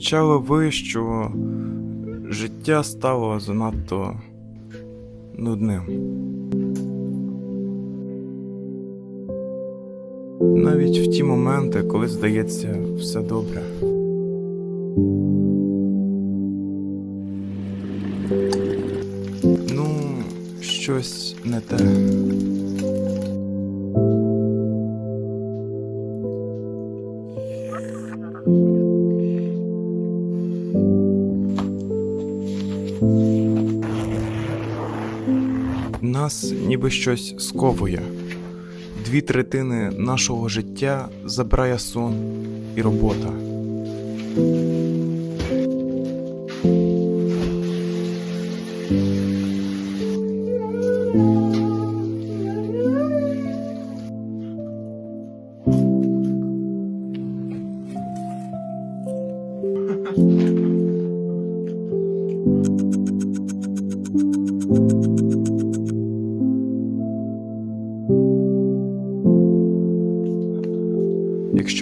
Помічали ви, що життя стало занадто нудним? Навіть в ті моменти, коли здається все добре. Ну, щось не те. Нас ніби щось сковує. Дві третини нашого життя забирає сон і робота.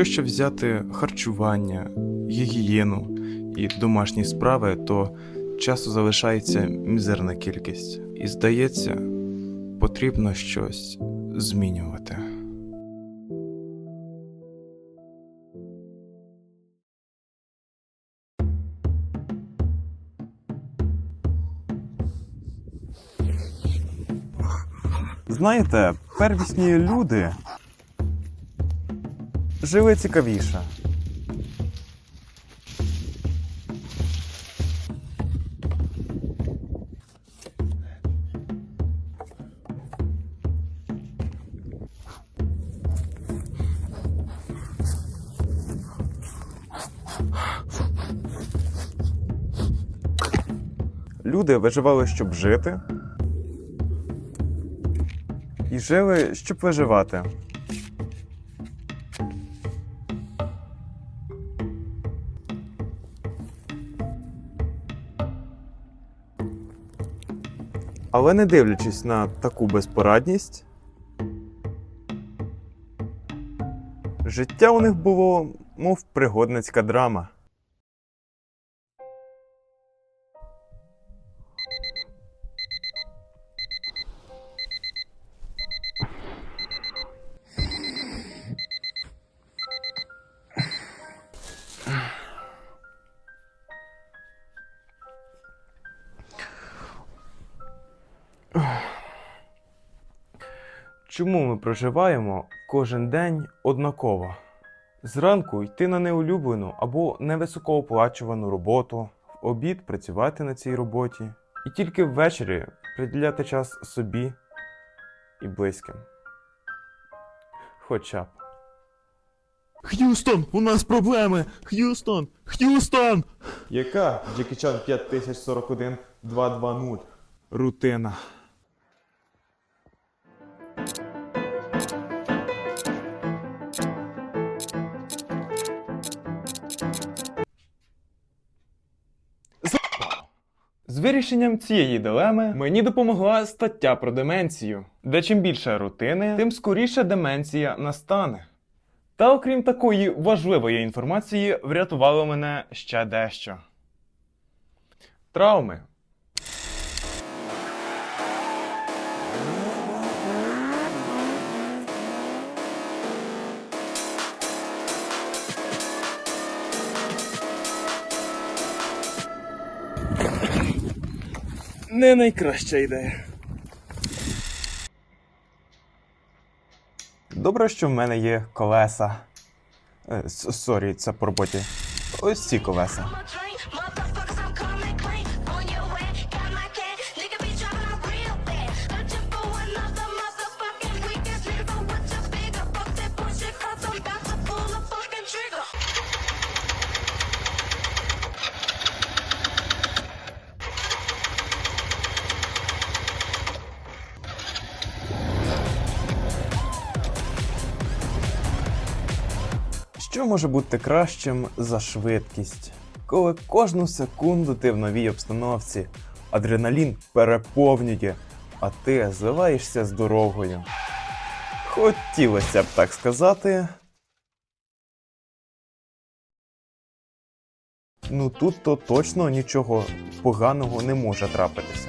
Якщо взяти харчування, гігієну і домашні справи, то часу залишається мізерна кількість. І здається, потрібно щось змінювати. Знаєте, первісні люди жили цікавіше. Люди виживали, щоб жити, і жили, щоб виживати. Але не дивлячись на таку безпорадність, життя у них було, мов пригодницька драма. Чому ми проживаємо кожен день однаково? Зранку йти на неулюблену або невисокооплачувану роботу, в обід працювати на цій роботі, і тільки ввечері приділяти час собі і близьким. Хоча б. Х'юстон, у нас проблеми! Х'юстон! Х'юстон! Яка Джекі Чан 5041 220? Рутина. З вирішенням цієї дилеми мені допомогла стаття про деменцію, де чим більше рутини, тим скоріше деменція настане. Та окрім такої важливої інформації, врятувало мене ще дещо. Травми. Не найкраща ідея. Добре, що в мене є колеса. Е, Сорі, це по роботі. Ось ці колеса. Що може бути кращим за швидкість? Коли кожну секунду ти в новій обстановці, адреналін переповнює, а ти зливаєшся з дорогою. Хотілося б так сказати, Ну тут то точно нічого поганого не може трапитися.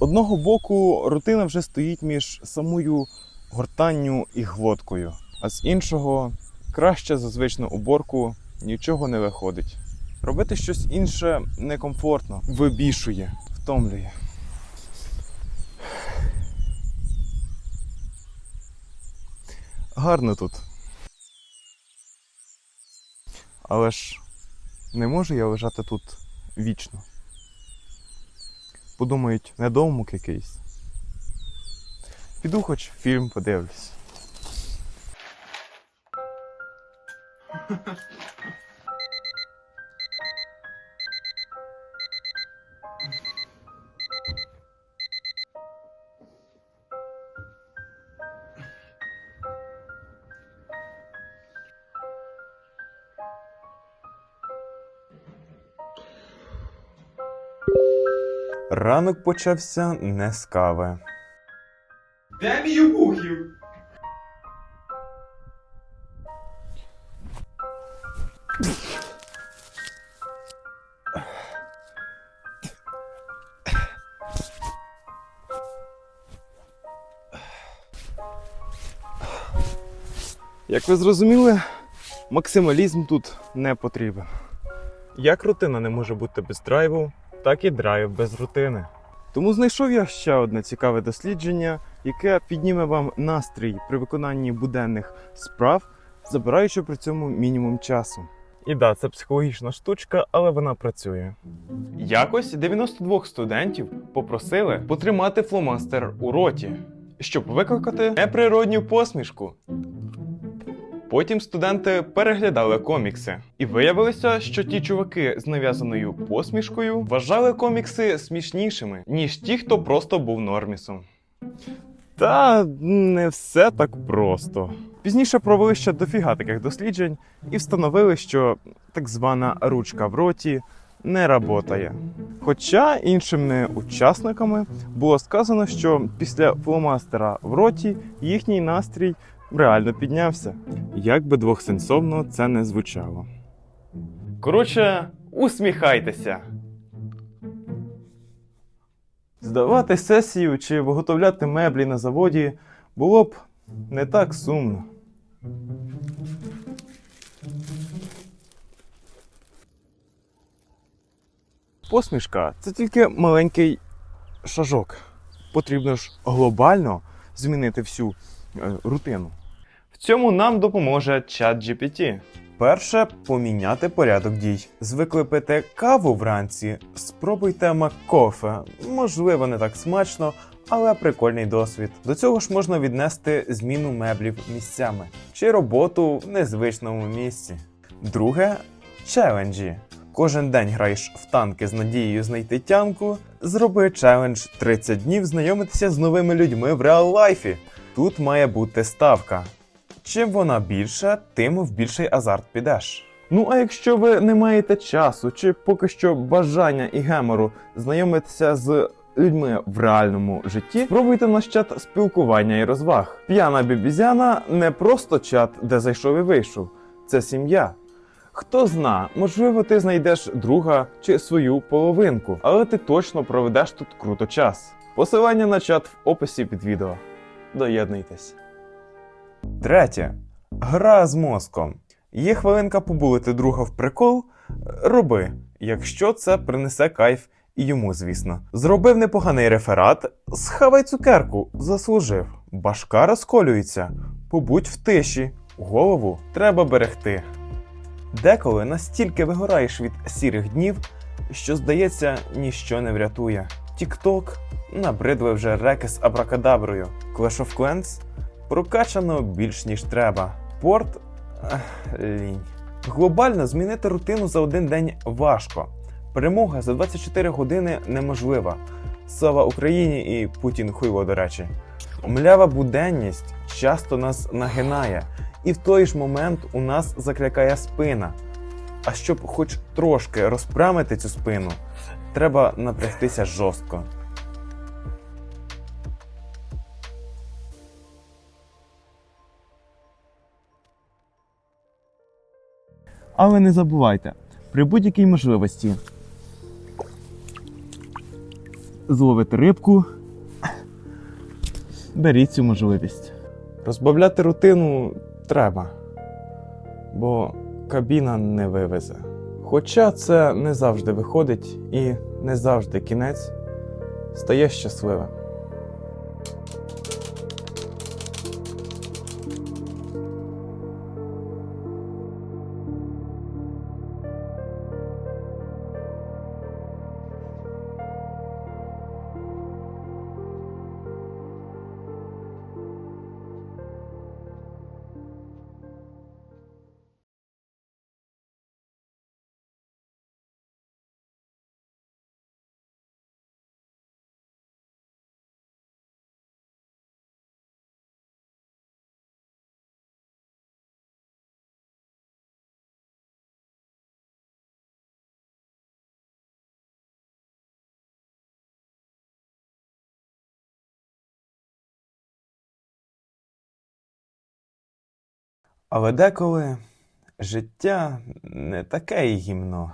Одного боку, рутина вже стоїть між самою гортанню і глоткою, а з іншого, краще за звичну уборку нічого не виходить. Робити щось інше некомфортно, вибішує, втомлює. Гарно тут. Але ж не можу я лежати тут вічно. Подумають, недоумок якийсь. Піду хоч фільм подивлюсь. Ранок почався не з кави. Де мій обухів? Як ви зрозуміли, максималізм тут не потрібен. Як рутина не може бути без драйву, так і драйв без рутини. Тому знайшов я ще одне цікаве дослідження, яке підніме вам настрій при виконанні буденних справ, забираючи при цьому мінімум часу. І да, це психологічна штучка, але вона працює. Якось 92 студентів попросили потримати фломастер у роті, щоб викликати неприродню посмішку. Потім студенти переглядали комікси, і виявилося, що ті чуваки з нав'язаною посмішкою вважали комікси смішнішими, ніж ті, хто просто був нормісом. Та не все так просто. Пізніше провели ще дофіга таких досліджень і встановили, що так звана ручка в роті не работає. Хоча іншими учасниками було сказано, що після фломастера в роті їхній настрій реально піднявся. Як би двохсенсовно це не звучало. Коротше, усміхайтеся. Здавати сесію чи виготовляти меблі на заводі було б не так сумно. Посмішка це тільки маленький шажок. Потрібно ж глобально змінити всю рутину. В цьому нам допоможе чат GPT. Перше поміняти порядок дій. Звикли пити каву вранці. Спробуйте маккофе. Можливо, не так смачно, але прикольний досвід. До цього ж можна віднести зміну меблів місцями чи роботу в незвичному місці. Друге челенджі. Кожен день граєш в танки з надією знайти тянку. Зроби челендж 30 днів знайомитися з новими людьми в реал лайфі. Тут має бути ставка. Чим вона більша, тим в більший азарт підеш. Ну а якщо ви не маєте часу чи поки що бажання і гемору знайомитися з людьми в реальному житті, спробуйте наш чат спілкування і розваг. П'яна бібізяна не просто чат, де зайшов і вийшов, це сім'я. Хто зна, можливо, ти знайдеш друга чи свою половинку, але ти точно проведеш тут круто час. Посилання на чат в описі під відео. Доєднуйтесь. Третє. Гра з мозком. Є хвилинка побулити друга в прикол. Роби, якщо це принесе кайф і йому, звісно. Зробив непоганий реферат, схавай цукерку, заслужив. Башка розколюється. Побудь в тиші, голову треба берегти. Деколи настільки вигораєш від сірих днів, що, здається, ніщо не врятує. Тік-ток набридли вже реки з абракадаброю. Clash of Clans прокачано більш ніж треба. Порт лінь. Глобально змінити рутину за один день важко. Перемога за 24 години неможлива. Слава Україні і Путін хуйло, до речі. Млява буденність часто нас нагинає, і в той ж момент у нас заклякає спина. А щоб хоч трошки розпрямити цю спину, треба напрягтися жорстко. Але не забувайте, при будь-якій можливості зловити рибку. Беріть цю можливість. Розбавляти рутину треба, бо кабіна не вивезе. Хоча це не завжди виходить і не завжди кінець стає щасливим. Але деколи життя не таке гімно.